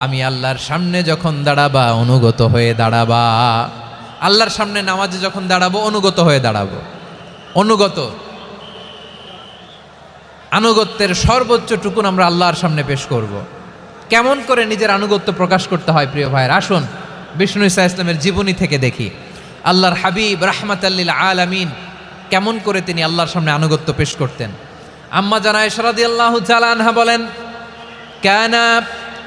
আমি আল্লাহর সামনে যখন দাঁড়াবা, অনুগত হয়ে দাঁড়াবা। আল্লাহর সামনে নামাজে যখন দাঁড়াবো, অনুগত হয়ে দাঁড়াবো। অনুগত। আনুগত্যের সর্বোচ্চ টুকুন আমরা আল্লাহর সামনে পেশ করব। কেমন করে নিজের আনুগত্য প্রকাশ করতে হয়, প্রিয় ভাইয়ের? আসুন, বিষ্ণু ইসা ইসলামের জীবনী থেকে দেখি। আল্লাহর হাবিব রাহমাতাল্লিল আলামিন কেমন করে তিনি আল্লাহর সামনে আনুগত্য পেশ করতেন। আম্মা জানায় সরাদি আল্লাহ আনহা বলেন, কানা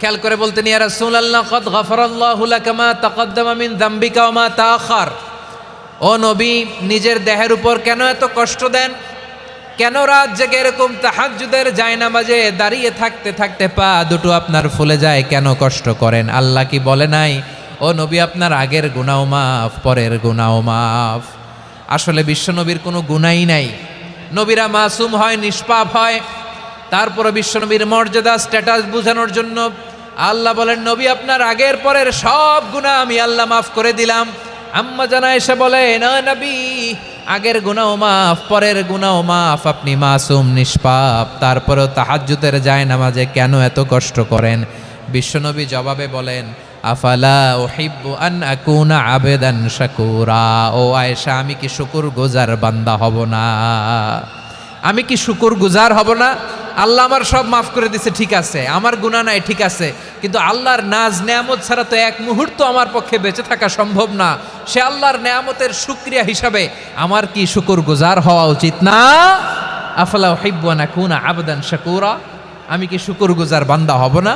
খেয়াল করে বলতেন, ইয়া রাসূলুল্লাহ, কদ মিন যামবিকা ওয়া মা ও নবী, নিজের দেহের উপর কেন এত কষ্ট দেন? কেন রাত জেগে এরকম তাহাজ্জুদের জায়নামাজে দাঁড়িয়ে থাকতে থাকতে পা দুটো আপনার ফুলে যায়? কেন কষ্ট করেন? আল্লাহ কি বলে নাই? ও নবী, আপনার আগের গুনাও মাফ, পরের গুনাও মাফ। আসলে বিশ্বনবীর কোনো গুণাই নাই। নবীরা মাসুম হয়, নিষ্পাপ হয়। তারপরে বিশ্বনবীর মর্যাদা, স্ট্যাটাস বোঝানোর জন্য আল্লাহ বলেন, নবী, আপনার আগের পরের সব গুণা আমি আল্লাহ মাফ করে দিলাম। আম্মা জানা এসে বলে না নবী, আগের গুনাও মাফ, পরের গুনাও মাফ, আপনি মাসুম, নিষ্পাপ, তারপরেও তাহাজ্জুদের যায় নামাজে কেন এত কষ্ট করেন? বিশ্বনবী জবাবে বলেন, আফালা ওহিব্বু আন আকুনা আবেদান শাকুরা। ও আয়েশা, আমি কি শুকুর গোজার বান্দা হব না? আমি কি শুকুর গুজার হব না? আল্লাহ আমার সব মাফ করে দিছে, ঠিক আছে। আমার গুণা নাই, ঠিক আছে। কিন্তু আল্লাহর নাজ নেয়ামত ছাড়া তো এক মুহূর্ত আমার পক্ষে বেঁচে থাকা সম্ভব না। সে আল্লাহর নেয়ামতের সুক্রিয়া হিসাবে আমার কি শুকুর গুজার হওয়া উচিত না? আফলা হিব্বানা কুনা আবদান শাকুরা। আমি কি শুকুর গুজার বান্দা হব না?